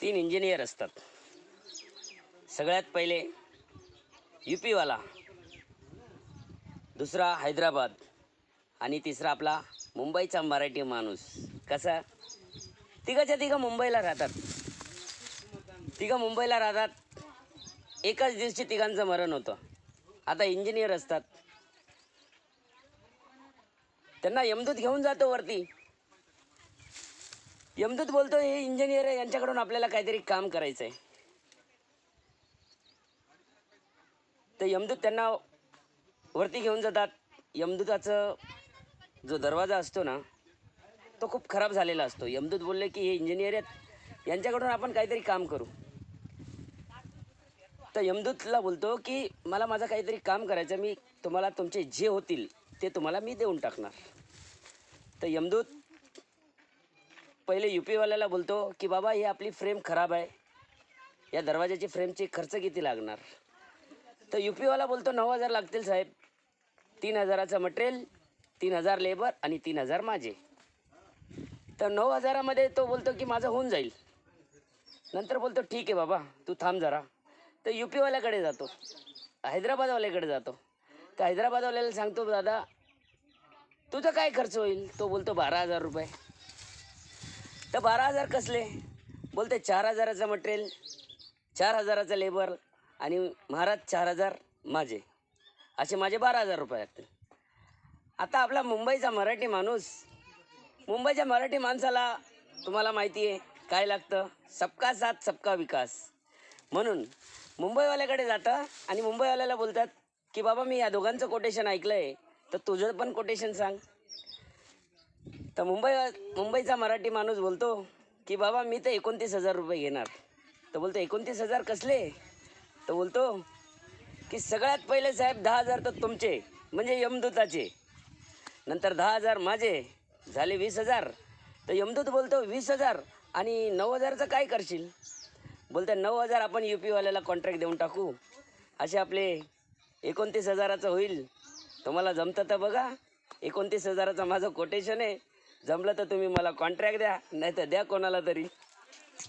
तीन इंजिनियर असतात. सगळ्यात पहिले यू पीवाला दुसरा हैदराबाद आणि तिसरा आपला मुंबईचा मराठी माणूस. कसा? तिघाच्या तिघं मुंबईला राहतात. तिघं मुंबईला राहतात. एकाच दिवशी तिघांचं मरण होतं. आता इंजिनियर असतात. त्यांना यमदूत घेऊन जातो वरती. यमदूत बोलतो हे इंजिनियर आहे यांच्याकडून आपल्याला काहीतरी काम करायचं आहे तर यमदूत त्यांना वरती घेऊन जातात. यमदूताचं जो दरवाजा असतो ना तो खूप खराब झालेला असतो. यमदूत बोलले की हे इंजिनियर आहेत यांच्याकडून आपण काहीतरी काम करू. तर यमदूतला बोलतो की मला माझं काहीतरी काम करायचं मी तुम्हाला तुमचे जे होतील ते तुम्हाला मी देऊन टाकणार. तर यमदूत पहिले यू पीवाल्याला बोलतो की बाबा ही आपली फ्रेम खराब आहे. या दरवाजाची फ्रेमचे खर्च किती लागणार? तर यू पीवाला बोलतो नऊ हजार लागतील साहेब. तीन हजाराचं मटेरियल तीन हजार लेबर आणि तीन हजार माझे. तर नऊ हजारामध्ये तो बोलतो की माझं होऊन जाईल. नंतर बोलतो ठीक आहे बाबा तू थांब जरा. तर यू पीवाल्याकडे जातो. हैदराबादवाल्याकडे जातो. तर हैदराबादवाल्याला सांगतो दादा तुझं काय खर्च होईल? तो बोलतो बारा हजार रुपये. तर बारा हजार कसले? बोलते चार हजाराचं मटेरियल चार हजाराचं लेबर आणि महाराज चार हजार माझे. असे माझे बारा हजार रुपये लागतील आता आपला मुंबईचा मराठी माणूस मुंबईच्या मराठी माणसाला तुम्हाला माहिती आहे काय लागतं? सबका साथ सबका विकास. म्हणून मुंबईवाल्याकडे जातं आणि मुंबईवाल्याला बोलतात की बाबा मी या दोघांचं कोटेशन ऐकलं आहे तर तुझं पण कोटेशन सांग. तर मुंबई मुंबईचा मराठी माणूस बोलतो की बाबा मी तर एकोणतीस हजार रुपये घेणार. तर बोलतो एकोणतीस हजार कसले? तर बोलतो की सगळ्यात पहिले साहेब दहा हजार तर तुमचे म्हणजे यमदूताचे. नंतर दहा हजार माझे झाले वीस हजार. तर यमदूत बोलतो वीस हजार? आणि नऊ हजारचं काय करशील? बोलते नऊ हजार आपण यू पीवाल्याला कॉन्ट्रॅक्ट देऊन टाकू. असे आपले एकोणतीस हजाराचं होईल. तुम्हाला जमतं तर बघा. एकोणतीस हजाराचं माझं कोटेशन आहे. जमलं तर तुम्ही मला कॉन्ट्रॅक्ट द्या नाही तर द्या कोणाला तरी.